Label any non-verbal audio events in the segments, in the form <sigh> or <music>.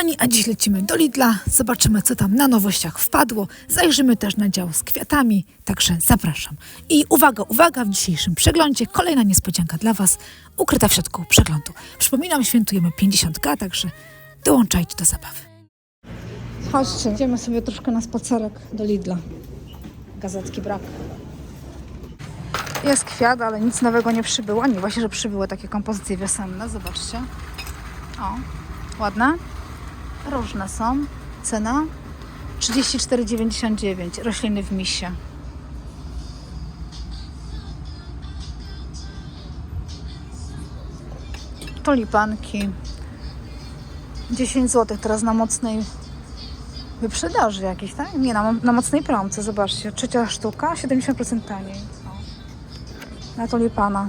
Kochani, a dziś lecimy do Lidla, zobaczymy co tam na nowościach wpadło, zajrzymy też na dział z kwiatami, także zapraszam. I uwaga, uwaga, w dzisiejszym przeglądzie kolejna niespodzianka dla Was, ukryta w środku przeglądu. Przypominam, świętujemy 50K, także dołączajcie do zabawy. Chodźcie, idziemy sobie troszkę na spacerek do Lidla. Gazetki brak. Jest kwiat, ale nic nowego nie przybyło. Nie, właśnie, że przybyły takie kompozycje wiosenne, zobaczcie. O, ładne? Różne są. Cena 34,99. Rośliny w misie. Tulipanki. 10 zł teraz na mocnej wyprzedaży jakiejś, tak? Nie, na, na mocnej promce, zobaczcie. Trzecia sztuka, 70% taniej. Na tulipana.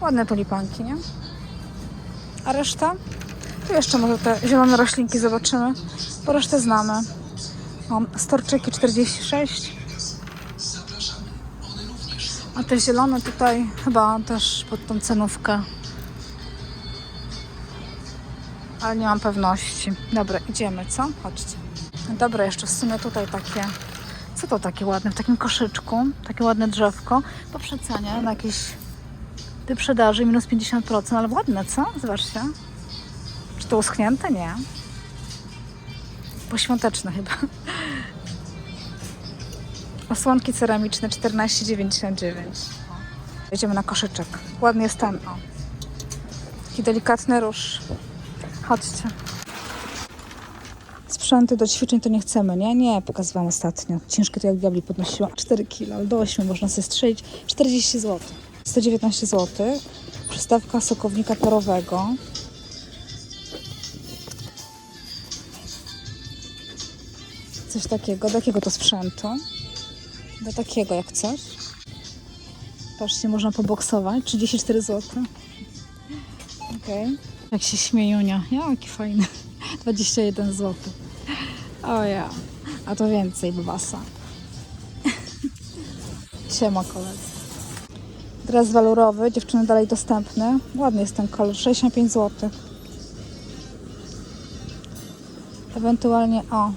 Ładne tulipanki, nie? A reszta? Tu jeszcze może te zielone roślinki zobaczymy, bo resztę znamy. Mam storczyki 46. A te zielone tutaj chyba też pod tą cenówkę. Ale nie mam pewności. Dobra, idziemy, co? Chodźcie. Dobra, jeszcze w sumie tutaj takie... Co to takie ładne? W takim koszyczku. Takie ładne drzewko. Po przecenie na jakieś wyprzedaży minus 50%, ale ładne, co? Zobaczcie. Czy to uschnięte? Nie. Poświąteczne chyba. Osłonki ceramiczne 14,99. Jedziemy na koszyczek. Ładny jest ten. O. Taki delikatny róż. Chodźcie. Sprzęty do ćwiczeń to nie chcemy, nie? Nie, pokazywałam ostatnio. Ciężkie to jak diabli podnosiła. 4 kg, ale do 8 można sobie strzelić. 40 zł. 119 zł. Przystawka sokownika parowego. Coś takiego. Do jakiego to sprzętu? Do takiego jak coś. Patrzcie, można poboksować. 34 zł. Okej. Jak się śmieje Junia. Jaki fajny. <laughs> 21 zł. O ja. A to więcej basa. <laughs> Siema koledzy. Dres walurowy, dziewczyny dalej dostępny. Ładny jest ten kolor, 65 zł. Ewentualnie, o,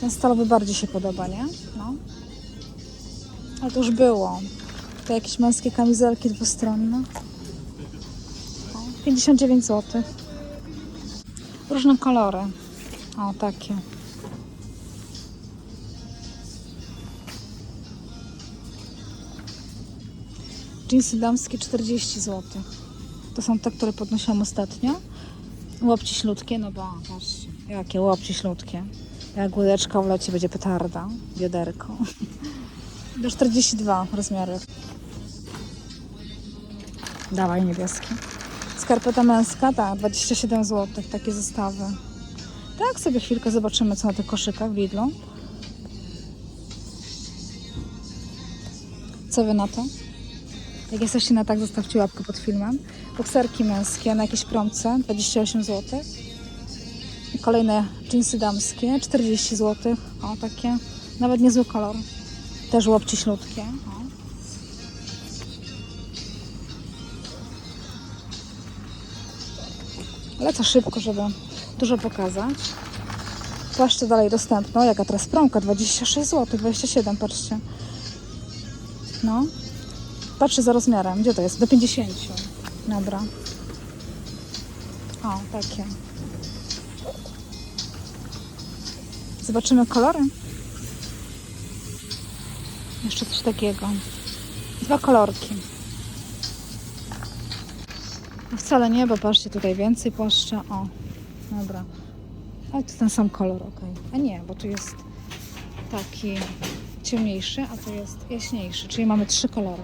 ten stalowy bardziej się podoba, nie? No. Ale to już było. To jakieś męskie kamizelki dwustronne. O, 59 zł. Różne kolory. O, takie. Jeansy damskie 40 zł. To są te, które podnosiłam ostatnio. Łopci ślutkie, no bo jakie łopci ślutkie. Jak łódeczka wleci, będzie petarda, bioderko. Do 42 rozmiary. Dawaj niebieski. Skarpeta męska, tak, 27 zł, takie zestawy. Tak, sobie chwilkę zobaczymy, co na tych koszykach w Lidlu. Co wy na to? Jak jesteście na tak, zostawcie łapkę pod filmem. Bokserki męskie na jakieś promce, 28 zł. Kolejne jeansy damskie, 40 zł. O, takie, nawet niezły kolor. Też łopci ślutkie. Lecę szybko, żeby dużo pokazać. Płaszcze dalej dostępne. O, jaka teraz promka, 26 zł, 27, patrzcie. No, Patrzę za rozmiarem. Gdzie to jest? Do 50. Dobra. O, takie. Zobaczymy kolory. Jeszcze coś takiego. Dwa kolorki. No wcale nie, bo patrzcie tutaj więcej płaszcza. O, dobra. Ale to ten sam kolor, ok. A nie, bo tu jest taki ciemniejszy, a tu jest jaśniejszy. Czyli mamy trzy kolory.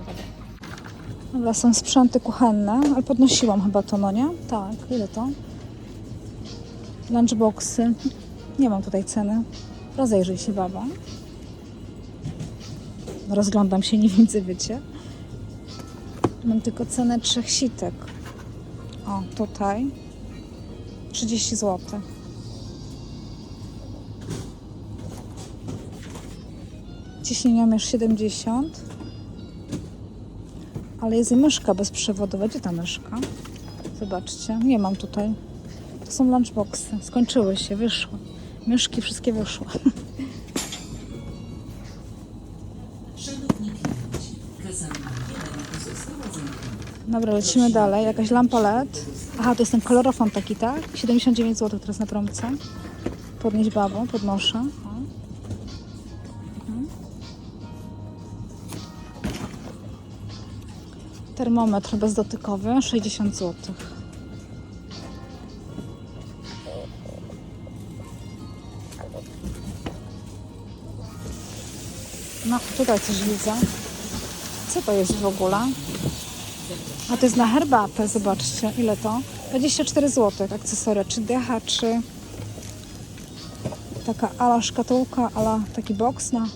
Dobra. Są sprzęty kuchenne, ale podnosiłam chyba to, no nie? Tak, ile to? Lunchboxy. Nie mam tutaj ceny. Rozejrzyj się, baba. Rozglądam się, nie widzę, wiecie. Mam tylko cenę trzech sitek. O, tutaj. 30 zł. Ciśnieniomierz 70 ale jest i myszka bezprzewodowa. Gdzie ta myszka? Zobaczcie, nie mam tutaj. To są lunchboxy. Skończyły się, wyszły. Myszki wszystkie wyszły. Szanowni klienci, kasa numer 1 została zamknięta. Dobra, lecimy dalej. Jakaś lampa LED. Aha, to jest ten kolorofon taki, tak? 79 zł teraz na promce. Podnieść babą, podnoszę. Mhm. Termometr bezdotykowy, 60 zł. Tutaj coś widzę. Co to jest w ogóle? A to jest na herbatę, zobaczcie, ile to? 24 zł akcesoria, czy decha, czy taka ala szkatułka, ala taki boks na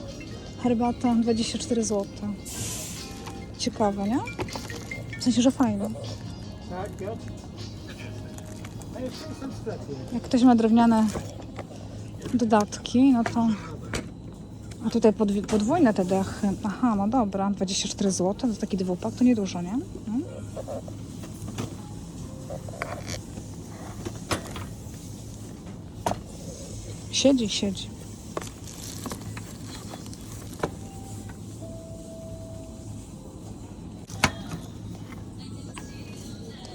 herbatę, 24 zł. Ciekawe, nie? W sensie, że fajne. Tak, Piotr? Sklepie. Jak ktoś ma drewniane dodatki, no to... A tutaj podwójne te dechy. Aha, no dobra, 24 zł, to taki dwupak, to niedużo, nie? No. Siedzi, siedzi.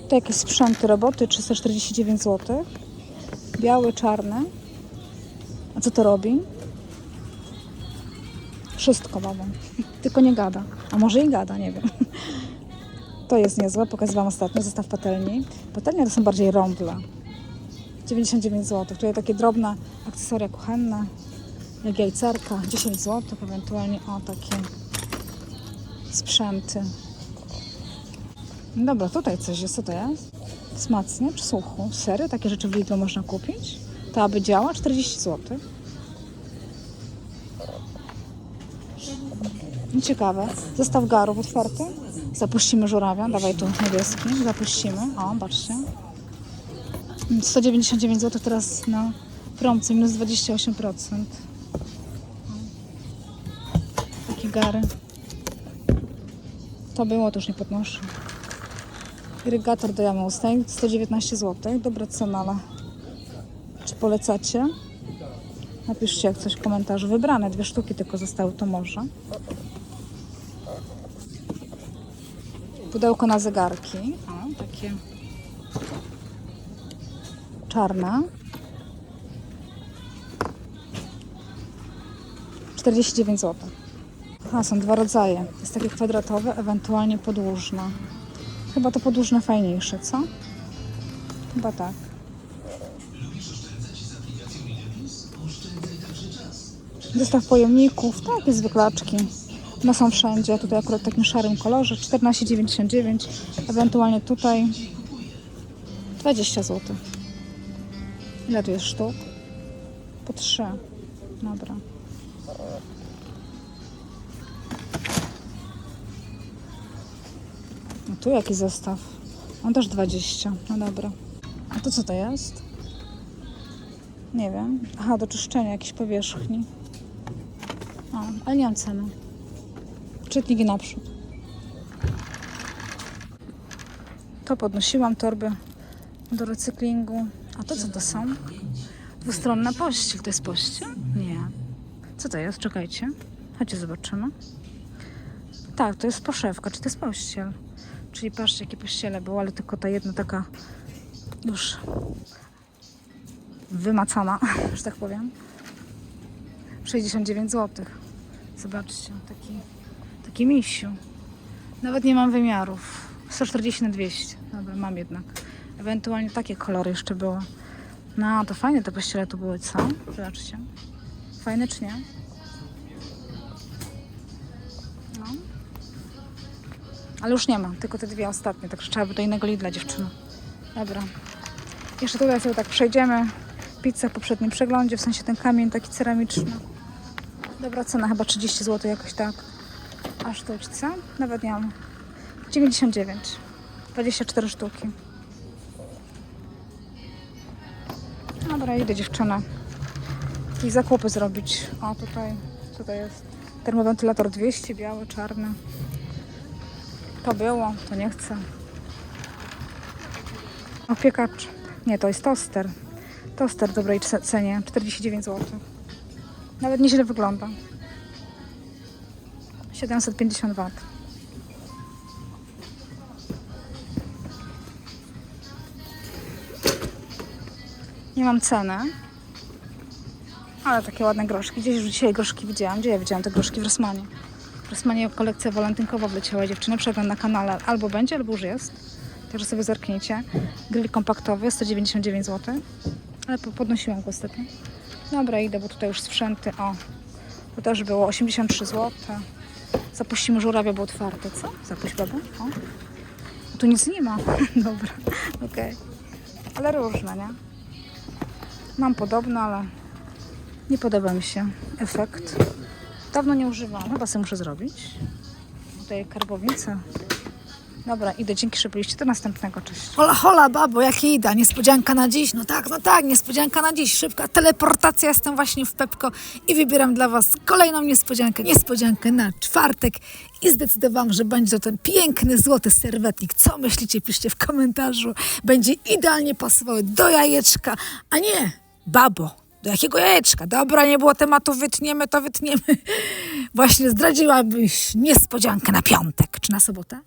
To jakieś sprzęty roboty, 349 zł. Biały, czarny. A co to robi? Wszystko mamą. <laughs> Tylko nie gada. A może i gada, nie wiem. <laughs> To jest niezłe, pokazywałam ostatnio, zestaw patelni. Patelnia to są bardziej rąble. 99 zł. Tutaj takie drobne akcesoria kuchenne, jak jajcerka, 10 zł, ewentualnie o takie sprzęty. Dobra, tutaj coś jest, co to jest? Smacnie czy suchu? Sery? Takie rzeczy w Lidlu można kupić? To aby działa? 40 zł. Ciekawe. Zestaw garów otwarty. Zapuścimy żurawia. Dawaj tu niebieski. Zapuścimy. O, patrzcie. 199 zł teraz na promce, minus 28%. Takie gary. To było, to już nie podnoszę. Irygator do jamy ustnej, 119 zł. Dobra cena, ale czy polecacie? Napiszcie jak coś w komentarzu. Wybrane, dwie sztuki tylko zostały, to może. Pudełko na zegarki. O, takie czarne. 49 zł. Aha, są dwa rodzaje. Jest takie kwadratowe, ewentualnie podłużne. Chyba to podłużne fajniejsze, co? Chyba tak. Zestaw pojemników, takie zwyklaczki. One są wszędzie. Tutaj akurat w takim szarym kolorze. 14,99. Ewentualnie tutaj 20 zł. Ile tu jest sztuk? Po 3. Dobra. No tu jaki zestaw? On też 20. No dobra. A to co to jest? Nie wiem. Aha, do czyszczenia jakiejś powierzchni. O, ale nie mam ceny. Czytniki naprzód. To podnosiłam torby do recyklingu. A to co to są? Dwustronna pościel. To jest pościel? Nie. Co to jest? Czekajcie. Chodźcie, zobaczymy. Tak, to jest poszewka, czy to jest pościel. Czyli patrzcie, jakie pościele było, ale tylko ta jedna taka już wymacana, <laughs> że tak powiem. 69 zł. Zobaczcie, taki, taki misiu. Nawet nie mam wymiarów. 140 na 200. Dobra, mam jednak. Ewentualnie takie kolory jeszcze były. No, to fajne te pościele tu były, co? Zobaczcie. Fajne czy nie? No. Ale już nie ma, tylko te dwie ostatnie, także trzeba by do innego Lidla dziewczyny. Dobra. Jeszcze tutaj sobie tak przejdziemy. Pizza w poprzednim przeglądzie, w sensie ten kamień taki ceramiczny. Dobra cena, chyba 30 zł jakoś tak. A sztuczce? Nawet nie mam. 99. 24 sztuki. Dobra, idę dziewczyna. Jakieś zakupy zrobić. O, tutaj, to jest? Termowentylator 200, biały, czarny. To było, to nie chcę. Opiekacz Nie, to jest toster. Toster w dobrej ce- cenie, 49 zł. Nawet nieźle wygląda. 750 W. Nie mam ceny. Ale takie ładne groszki. Gdzieś już dzisiaj groszki widziałam. Gdzie ja widziałam te groszki? W Rosmanie. W Rosmanie kolekcja walentynkowa wleciała dziewczyny. Przegląd na kanale albo będzie, albo już jest. Także sobie zerknijcie. Grill kompaktowy, 199 zł. Ale po- podnosiłam go ostatnio. Dobra, idę, bo tutaj już sprzęty. O, to też było 83 zł. Zapuścimy żurawia, bo otwarte, co? Zapuść babę. O. Tu nic nie ma. <laughs> Dobra, okej. Ale różne, nie? Mam podobne, ale nie podoba mi się efekt. Dawno nie używałam, chyba sobie muszę zrobić. Tutaj karbownica. Dobra, idę, dzięki, że byliście. Do następnego, cześć. Hola, hola, babo, jak ida? Niespodzianka na dziś? No tak, no tak, niespodzianka na dziś. Szybka teleportacja, jestem właśnie w Pepko i wybieram dla Was kolejną niespodziankę. Niespodziankę na czwartek i zdecydowałam, że będzie to ten piękny, złoty serwetnik. Co myślicie? Piszcie w komentarzu. Będzie idealnie pasowały do jajeczka, a nie, babo, do jakiego jajeczka? Dobra, nie było tematu, wytniemy to, wytniemy. <laughs> Właśnie zdradziłabyś niespodziankę na piątek, czy na sobotę?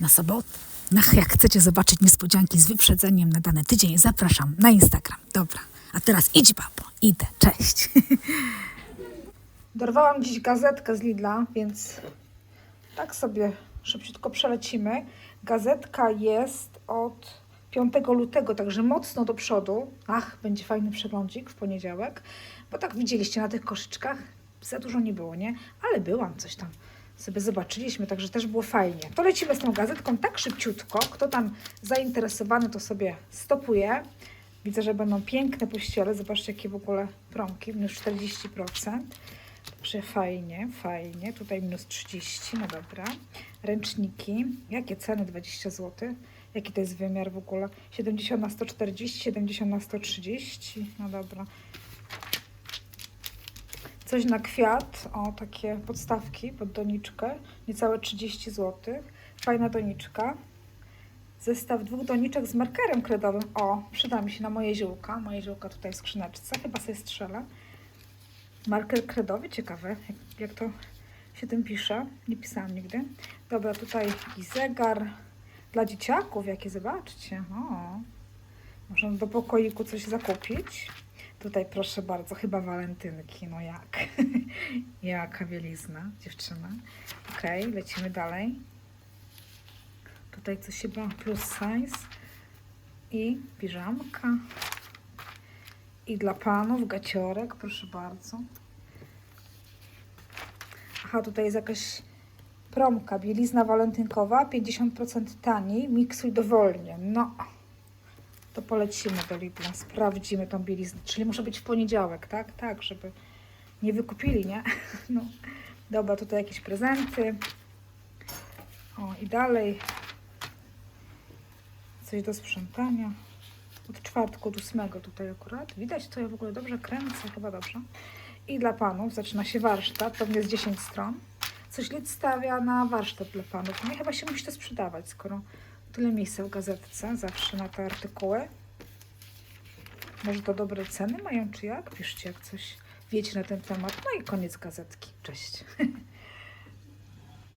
Na sobotę. No, jak chcecie zobaczyć niespodzianki z wyprzedzeniem na dany tydzień, zapraszam na Instagram. Dobra, a teraz idź, babo. Idę, cześć. <laughs> Dorwałam dziś gazetkę z Lidla, więc tak sobie szybciutko przelecimy. Gazetka jest od 5 lutego, także mocno do przodu. Ach, będzie fajny przeglądzik w poniedziałek, bo tak widzieliście na tych koszyczkach, za dużo nie było, nie? Ale byłam, coś tam sobie zobaczyliśmy, także też było fajnie. To lecimy z tą gazetką tak szybciutko. Kto tam zainteresowany, to sobie stopuje. Widzę, że będą piękne pościele. Zobaczcie, jakie w ogóle promki, minus 40%. Także fajnie, fajnie. Tutaj minus 30, no dobra. Ręczniki. Jakie ceny? 20 zł. Jaki to jest wymiar w ogóle? 70 na 140, 70 na 130. No dobra. Coś na kwiat. O, takie podstawki pod doniczkę. Niecałe 30 zł. Fajna doniczka. Zestaw dwóch doniczek z markerem kredowym. O, przyda mi się na moje ziółka. Moje ziółka tutaj w skrzyneczce. Chyba sobie strzelę. Marker kredowy, ciekawe, jak, jak to się tym pisze. Nie pisałam nigdy. Dobra, tutaj jakiś zegar dla dzieciaków, jakie zobaczcie. O, można do pokoiku coś zakupić. Tutaj proszę bardzo, chyba walentynki, no jak? <laughs> Jaka bielizna, dziewczyna. Okej, lecimy dalej. Tutaj coś chyba plus size i piżamka. I dla panów gaciorek, proszę bardzo. Aha, tutaj jest jakaś promka, bielizna walentynkowa, 50% taniej, miksuj dowolnie. No, to polecimy do Lidla, sprawdzimy tą bieliznę. Czyli muszę być w poniedziałek, tak? Tak, żeby nie wykupili, nie? <laughs> No, dobra, tutaj jakieś prezenty. O, i dalej. Coś do sprzątania. Od czwartku, od ósmego tutaj akurat. Widać, to ja w ogóle dobrze kręcę, chyba dobrze. I dla panów zaczyna się warsztat, pewnie jest 10 stron. Coś lid stawia na warsztat dla panów. No i chyba się musi to sprzedawać, skoro tyle miejsca w gazetce zawsze na te artykuły. Może to dobre ceny mają, czy jak? Piszcie, jak coś wiecie na ten temat. No i koniec gazetki. Cześć. <laughs>